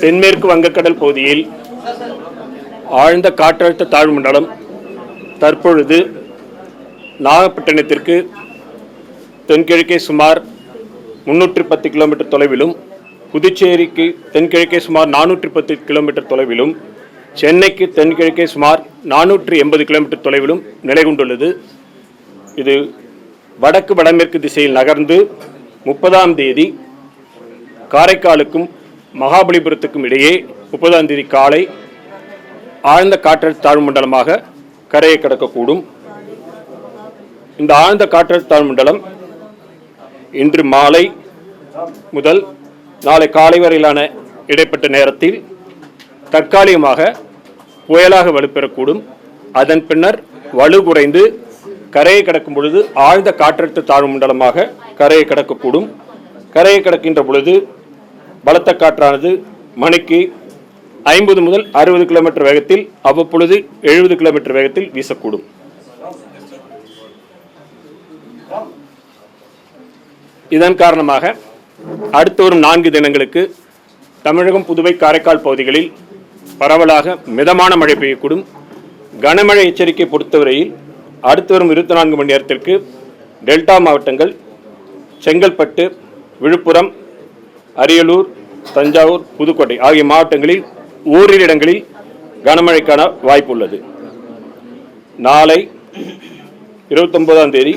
தென்மேற்கு வங்கக்கடல் பகுதியில் ஆழ்ந்த காற்றழுத்த தாழ்வு மண்டலம் தற்பொழுது நாகப்பட்டினத்திற்கு தென்கிழக்கே சுமார் முன்னூற்றி பத்து கிலோமீட்டர் தொலைவிலும் புதுச்சேரிக்கு தென்கிழக்கே சுமார் நானூற்றி பத்து கிலோமீட்டர் தொலைவிலும் சென்னைக்கு தென்கிழக்கே சுமார் நானூற்றி எண்பது கிலோமீட்டர் தொலைவிலும் நிலை கொண்டுள்ளது. இது வடக்கு வடமேற்கு திசையில் நகர்ந்து முப்பதாம் தேதி காரைக்காலுக்கும் மகாபலிபுரத்துக்கும் இடையே முப்பதாம் தேதி காலை ஆழ்ந்த காற்றழுத்த தாழ்வு மண்டலமாக கரையை கடக்கக்கூடும். இந்த ஆழ்ந்த காற்றழுத்த தாழ்வு மண்டலம் இன்று மாலை முதல் நாளை காலை வரையிலான இடைப்பட்ட நேரத்தில் தற்காலிகமாக புயலாக வலுப்பெறக்கூடும். அதன் பின்னர் வலுகுறைந்து கரையை கடக்கும் பொழுது ஆழ்ந்த காற்றழுத்த தாழ்வு மண்டலமாக கரையை கடக்கக்கூடும். கரையை கடக்கின்ற பொழுது பலத்த காற்றானது மணிக்கு ஐம்பது முதல் அறுபது கிலோமீட்டர் வேகத்தில் அவ்வப்பொழுது எழுபது கிலோமீட்டர் வேகத்தில் வீசக்கூடும். இதன் காரணமாக அடுத்து வரும் நான்கு தினங்களுக்கு தமிழகம் புதுவை காரைக்கால் பகுதிகளில் பரவலாக மிதமான மழை பெய்யக்கூடும். கனமழை எச்சரிக்கை பொறுத்தவரையில் அடுத்து வரும் இருபத்தி நான்கு மணி நேரத்திற்கு டெல்டா மாவட்டங்கள் செங்கல்பட்டு விழுப்புரம் அரியலூர் தஞ்சாவூர் புதுக்கோட்டை ஆகிய மாவட்டங்களில் ஓரிரு இடங்களில் கனமழைக்கான வாய்ப்பு உள்ளது நாளை இருபத்தொன்பதாம் தேதி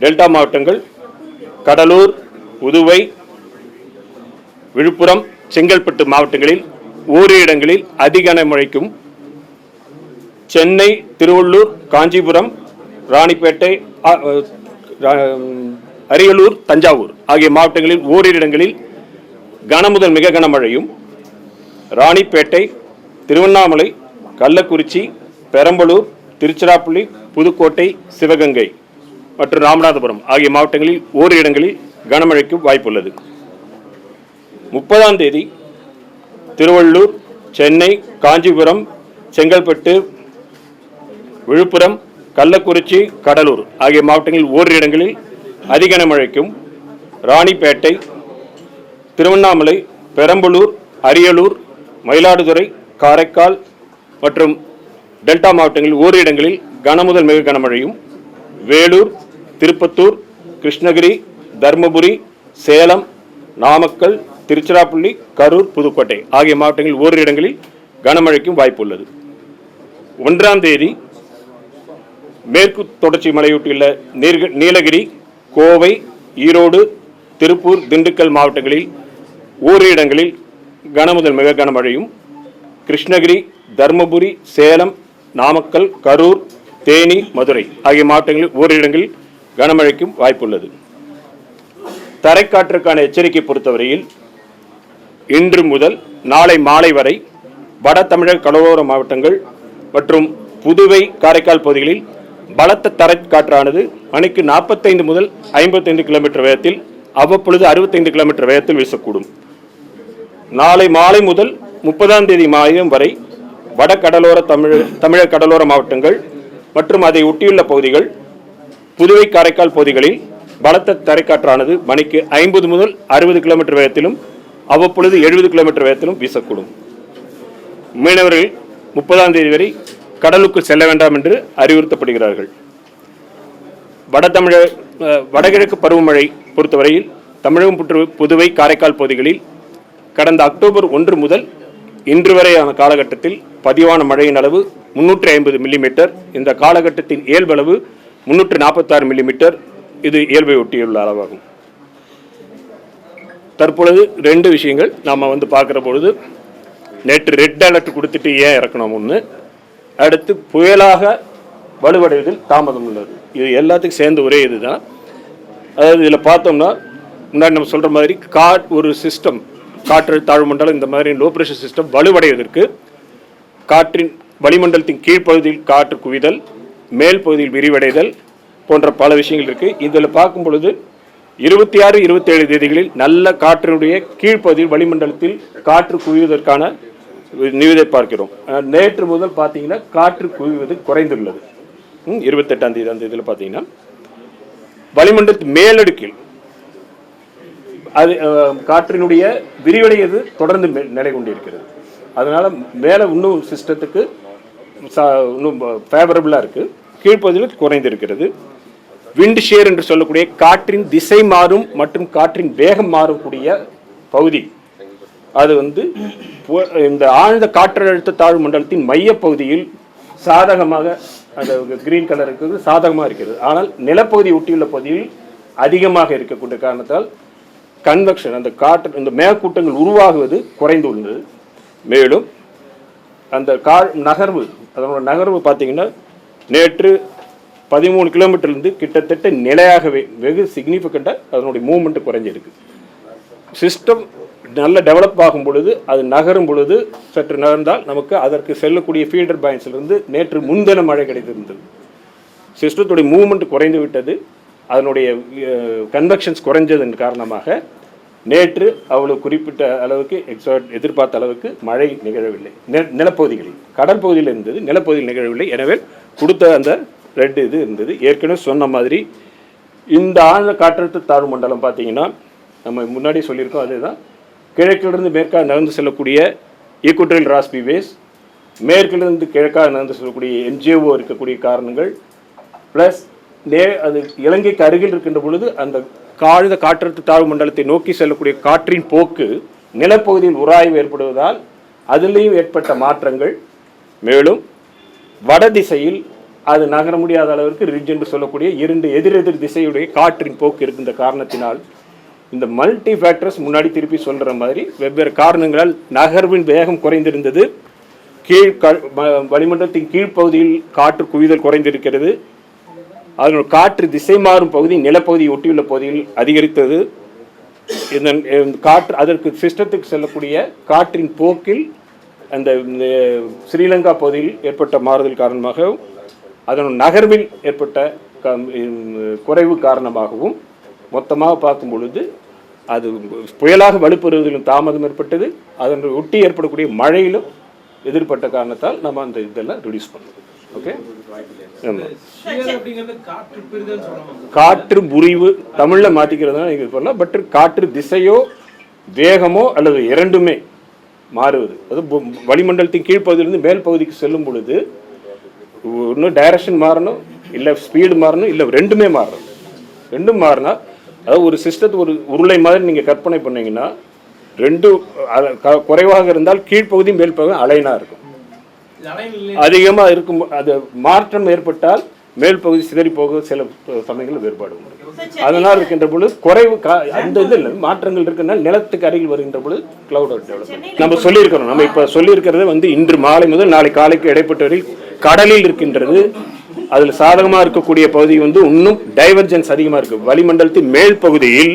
டெல்டா மாவட்டங்கள் கடலூர் உதுவை விழுப்புரம் செங்கல்பட்டு மாவட்டங்களில் ஓரிரு இடங்களில் அதிக கனமழைக்கும் சென்னை திருவள்ளூர் காஞ்சிபுரம் ராணிப்பேட்டை அரியலூர் தஞ்சாவூர் ஆகிய மாவட்டங்களில் ஓரிரு இடங்களில் கனமுதல் மிக கனமழையும் ராணிப்பேட்டை திருவண்ணாமலை கள்ளக்குறிச்சி பெரம்பலூர் திருச்சிராப்பள்ளி புதுக்கோட்டை சிவகங்கை மற்றும் ராமநாதபுரம் ஆகிய மாவட்டங்களில் ஓரிரு இடங்களில் கனமழைக்கு வாய்ப்புள்ளது. முப்பதாம் தேதி திருவள்ளூர் சென்னை காஞ்சிபுரம் செங்கல்பட்டு விழுப்புரம் கள்ளக்குறிச்சி கடலூர் ஆகிய மாவட்டங்களில் ஓரிரு இடங்களில் அதிக கனமழைக்கும் ராணிப்பேட்டை திருவண்ணாமலை பெரம்பலூர் அரியலூர் மயிலாடுதுறை காரைக்கால் மற்றும் டெல்டா மாவட்டங்களில் ஓரு இடங்களில் கனமுதல் மிக கனமழையும் வேலூர் திருப்பத்தூர் கிருஷ்ணகிரி தருமபுரி சேலம் நாமக்கல் திருச்சிராப்பள்ளி கரூர் புதுக்கோட்டை ஆகிய மாவட்டங்களில் ஓரு இடங்களில் கனமழைக்கும் வாய்ப்பு உள்ளது. ஒன்றாம் தேதி மேற்கு தொடர்ச்சி மலையொட்டியுள்ள நீலகிரி கோவை ஈரோடு திருப்பூர் திண்டுக்கல் மாவட்டங்களில் ஓரிரு இடங்களில் கனமுதல் மிக கனமழையும் கிருஷ்ணகிரி தருமபுரி சேலம் நாமக்கல் கரூர் தேனி மதுரை ஆகிய மாவட்டங்களில் ஓரிரு இடங்களில் கனமழைக்கும் வாய்ப்புள்ளது. தரைக்காற்றுக்கான எச்சரிக்கை பொறுத்தவரையில் இன்று முதல் நாளை மாலை வரை வட தமிழக கடலோர மாவட்டங்கள் மற்றும் புதுவை காரைக்கால் பகுதிகளில் பலத்த தரைக்காற்றானது மணிக்கு நாற்பத்தைந்து முதல் ஐம்பத்தைந்து கிலோமீட்டர் வேகத்தில் அவ்வப்பொழுது அறுபத்தைந்து கிலோமீட்டர் வேகத்தில் வீசக்கூடும். நாளை மாலை முதல் முப்பதாம் தேதி மாதம் வரை வட கடலோர தமிழ் தமிழக கடலோர மாவட்டங்கள் மற்றும் அதை ஒட்டியுள்ள பகுதிகள் புதுவை காரைக்கால் பகுதிகளில் பலத்த தரைக்காற்றானது மணிக்கு ஐம்பது முதல் அறுபது கிலோமீட்டர் வேகத்திலும் அவ்வப்பொழுது எழுபது கிலோமீட்டர் வேகத்திலும் வீசக்கூடும். மீனவர்கள் முப்பதாம் தேதி வரை கடலுக்குள் செல்ல வேண்டாம் என்று அறிவுறுத்தப்படுகிறார்கள். வட தமிழக வடகிழக்கு பருவமழை பொறுத்தவரையில் தமிழகம் புற்று- புதுவை காரைக்கால் பகுதிகளில் கடந்த அக்டோபர் ஒன்று முதல் இன்று வரையான காலகட்டத்தில் பதிவான மழையின் அளவு முன்னூற்றி ஐம்பது மில்லிமீட்டர் இந்த காலகட்டத்தின் இயல்பளவு முன்னூற்று நாற்பத்தாறு மில்லிமீட்டர் இது இயல்பை ஒட்டியுள்ள அளவாகும். தற்பொழுது ரெண்டு விஷயங்கள் நாம் வந்து பார்க்குற பொழுது நேற்று ரெட் அலர்ட் கொடுத்துட்டு ஏன் இறக்கணும் ஒன்று அடுத்து புயலாக வலுவடைவதில் தாமதம் உள்ளது. இது எல்லாத்துக்கும் சேர்ந்து ஒரே இதுதான். அதாவது இதில் பார்த்தோம்னா முன்னாடி நம்ம சொல்கிற மாதிரி காட் ஒரு சிஸ்டம் காற்று தாழ்மண்டலம் இந்த மாதிரி லோ ப்ரெஷர் சிஸ்டம் வலுவடைவதற்கு காற்றின் வளிமண்டலத்தின் கீழ்ப்பகுதியில் காற்று குவிதல் மேல் பகுதியில் விரிவடைதல் போன்ற பல விஷயங்கள் இருக்குது இதில் பார்க்கும் பொழுது இருபத்தி ஆறு இருபத்தேழு தேதிகளில் நல்ல காற்றினுடைய கீழ்ப்பகுதியில் வளிமண்டலத்தில் காற்று குவிவதற்கான நிவிதை பார்க்கிறோம். நேற்று முதல் பார்த்தீங்கன்னா காற்று குவிவது குறைந்துள்ளது. இருபத்தெட்டாம் தேதி அந்த இதில் பார்த்தீங்கன்னா வளிமண்டலத்தின் மேலடுக்கில் அது காற்றினுடைய விரிவடையது தொடர்ந்து நிலை கொண்டிருக்கிறது அதனால் மேலே இன்னும் சிஸ்டத்துக்கு இன்னும் ஃபேவரபுளாக இருக்குது கீழ்ப்பகுதியில் குறைந்திருக்கிறது. விண்ட் ஷேர் என்று சொல்லக்கூடிய காற்றின் திசை மாறும் மற்றும் காற்றின் வேகம் மாறக்கூடிய பகுதி. அது வந்து இந்த ஆழ்ந்த காற்றழுத்த தாழ்வு மண்டலத்தின் மையப்பகுதியில் சாதகமாக அந்த கிரீன் கலர் இருக்கிறது சாதகமாக இருக்கிறது. ஆனால் நிலப்பகுதி ஒட்டியுள்ள பகுதியில் அதிகமாக இருக்கக்கூடிய காரணத்தால் கன்வெக்ஷன் அந்த காற்று இந்த மேகக்கூட்டங்கள் உருவாகுவது குறைந்துள்ளது மேலும் அந்த கா நகர்வு அதனோட நகர்வு பார்த்தீங்கன்னா நேற்று பதிமூணு கிலோமீட்டர்லேருந்து கிட்டத்தட்ட நிலையாகவே வெகு சிக்னிஃபிகண்ட்டாக அதனுடைய மூமெண்ட்டு குறைஞ்சிருக்கு. சிஸ்டம் நல்ல டெவலப் ஆகும் பொழுது அது நகரும் பொழுது சற்று நகர்ந்தால் நமக்கு அதற்கு செல்லக்கூடிய ஃபீல்டர் பாயிண்ட்ஸ்லேருந்து நேற்று முன்தின மழை கிடைத்திருந்தது. சிஸ்டத்துடைய மூமெண்ட் குறைந்து விட்டது. அதனுடைய கன்வெக்ஷன்ஸ் குறைஞ்சதன் காரணமாக நேற்று அவ்வளவு குறிப்பிட்ட அளவுக்கு எக்ஸாட் எதிர்பார்த்த அளவுக்கு மழை நிகழவில்லை. நிலப்பகுதிகளில் கடல் பகுதியில் இருந்தது நிலப்பகுதியில் நிகழவில்லை. எனவே கொடுத்த அந்த ரெட் இது இருந்தது. ஏற்கனவே சொன்ன மாதிரி இந்த ஆழ்ந்த காற்றழுத்த தாழ்வு மண்டலம் பார்த்தீங்கன்னா நம்ம முன்னாடி சொல்லியிருக்கோம் அதுதான். கிழக்கிலிருந்து மேற்காக நகர்ந்து செல்லக்கூடிய ஈக்குட்ரல் ராஸ்பி வேஸ் மேற்கிலிருந்து கிழக்காக நகர்ந்து செல்லக்கூடிய என்ஜிஓ இருக்கக்கூடிய காரணங்கள் ப்ளஸ் நே அது இலங்கைக்கு அருகில் இருக்கின்ற பொழுது அந்த காழ்ந்த காற்றழுத்த தாழ்வு மண்டலத்தை நோக்கி செல்லக்கூடிய காற்றின் போக்கு நிலப்பகுதியில் உராய்வு ஏற்படுவதால் அதிலேயும் ஏற்பட்ட மாற்றங்கள். மேலும் வட திசையில் அது நகர முடியாத அளவிற்கு ரிட்ஜ் என்று சொல்லக்கூடிய இரண்டு எதிரெதிர் திசையுடைய காற்றின் போக்கு இருக்கின்ற காரணத்தினால் இந்த மல்டி ஃபேக்டர்ஸ் முன்னாடி திருப்பி சொல்கிற மாதிரி வெவ்வேறு காரணங்களால் நகர்வின் வேகம் குறைந்திருந்தது. கீழ் க- வளிமண்டலத்தின் கீழ்ப்பகுதியில் காற்று குவிதல் குறைந்திருக்கிறது. அதனுடைய காற்று திசை மாறும் பகுதி நிலப்பகுதியை ஒட்டியுள்ள பகுதியில் அதிகரித்தது. இதன் இந்த காற்று அதற்கு சிஸ்டத்துக்கு செல்லக்கூடிய காற்றின் போக்கில் அந்த ஸ்ரீலங்கா பகுதியில் ஏற்பட்ட மாறுதல் காரணமாக அதன் நகர்வில் ஏற்பட்ட குறைவு காரணமாகவும் மொத்தமாக பார்க்கும் பொழுது அது புயலாக வலுப்பெறுவதிலும் தாமதம் ஏற்பட்டது. அதன் ஒட்டி ஏற்படக்கூடிய மழையிலும் எதிர்பட்ட காரணத்தால் நம்ம அந்த இதெல்லாம் ரிடியூஸ் பண்ணுவோம் ஓகே காற்று முறிவு தமிழ்ல மாத்திக்கிறதுனா நீங்க இது பண்ணலாம் பட் காற்று திசையோ வேகமோ அல்லது இரண்டுமே மாறுவது. அது வளிமண்டலத்தின் கீழ்ப்பகுதியிலிருந்து மேல் பகுதிக்கு செல்லும் பொழுது இன்னும் டைரக்ஷன் மாறணும் இல்லை ஸ்பீடு மாறணும் இல்லை ரெண்டுமே மாறணும். ரெண்டும் மாறினா அதாவது ஒரு சிஸ்டத்தை ஒரு உருளை மாதிரி நீங்கள் கற்பனை பண்ணீங்கன்னா ரெண்டு அ- க- குறைவாக இருந்தால் கீழ்ப்பகுதி மேல் பகுதி அலைனா இருக்கும். இது அலைநிலை அதிகமா இருக்கும் அது மாற்றம் ஏற்பட்டால் மேல் பகுதி சிதறி போக சில சமயங்களில் வேறுபாடு உண்டு. அதனால் இருக்கின்ற பொழுது குறைவு கா- அந்த இதில் மாற்றங்கள் இருக்குன்னா நிலத்துக்கு அருகில் வருகின்ற பொழுது கிளவுட் டெவலப்மெண்ட் நம்ம சொல்லியிருக்கிறோம் நம்ம இப்போ சொல்லியிருக்கிறது வந்து இன்று மாலை முதல் நாளை காலைக்கு இடைப்பட்ட வரையில் கடலில் இருக்கின்றது. அதில் சாதகமாக இருக்கக்கூடிய பகுதி வந்து இன்னும் டைவர்ஜென்ஸ் அதிகமாக இருக்கு. வளிமண்டலத்தின் மேல் பகுதியில்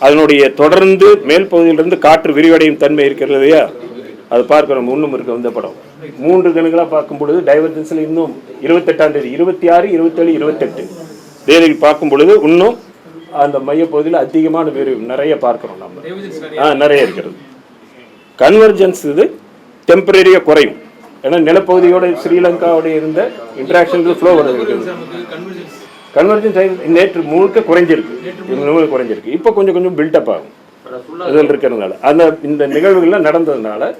அதனுடைய தொடர்ந்து மேல் பகுதியிலிருந்து காற்று விரிவடையும் தன்மை இருக்கிறது இல்லையா? அது பார்க்கிறோம் இன்னும் இருக்க இந்த படம். மூன்று கணுகளாக பார்க்கும் பொழுது டைவர்ஜென்ஸில் இன்னும் இருபத்தெட்டாம் தேதி இருபத்தி ஆறு இருபத்தேழு இருபத்தெட்டு. தேதி பார்க்கும் பொழுது இன்னும் அந்த மையப்பகுதியில் அதிகமான பேர் நிறைய பார்க்குறோம் நம்ம. ஆ நிறைய இருக்கிறது. கன்வர்ஜென்ஸ் இது டெம்பரரியாக குறையும். ஏன்னா நிலப்பகுதியோட ஸ்ரீலங்காவோட இருந்த இன்ட்ராக்ஷன் ஃப்ளோ வருது நமக்கு கன்வர்ஜென்ஸ் நேற்று முழுக்க குறைஞ்சிருக்கு. முழுக்க குறைஞ்சிருக்கு. இப்போ கொஞ்சம் கொஞ்சம் பில்டப் ஆகும். அதில் இருக்கிறதுனால. அந்த இந்த நிகழ்வுகள்லாம் நடந்ததுனால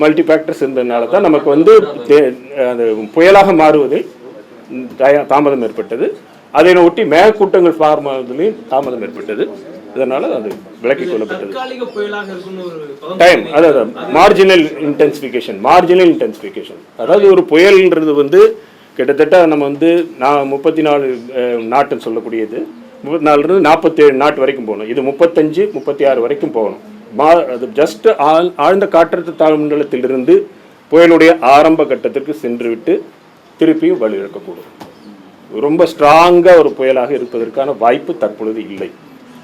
மல்டி ஃபேக்டர்ஸ் இருந்ததுனால தான் நமக்கு வந்து அது புயலாக மாறுவதில் தாமதம் ஏற்பட்டது. அதை ஒட்டி மேகக்கூட்டங்கள் ஃபார்ம் ஆகுவதிலையும் தாமதம் ஏற்பட்டது. இதனால அது விலக்கிக் கொள்ளப்பட்டது. டைம் அதாவது மார்ஜினல் இன்டென்சிஃபிகேஷன் மார்ஜினல் இன்டென்சிஃபிகேஷன் அதாவது ஒரு புயல்ன்றது வந்து கிட்டத்தட்ட நம்ம வந்து நான் முப்பத்தி நாலு நாட்டுன்னு சொல்லக்கூடியது. முப்பத்தி நாலுலேருந்து நாற்பத்தேழு நாட்டு வரைக்கும் போகணும். இது முப்பத்தஞ்சு முப்பத்தி ஆறு வரைக்கும் போகணும். மா அது ஜஸ்ட் ஆழ் ஆழ்ந்த காற்றழுத்த தாழ்வு மண்டலத்திலிருந்து புயலுடைய ஆரம்ப கட்டத்திற்கு சென்றுவிட்டு திருப்பியும் வலுவிழக்கக்கூடும் ரொம்ப ஸ்ட்ராங்காக ஒரு புயலாக இருப்பதற்கான வாய்ப்பு தற்பொழுது இல்லை.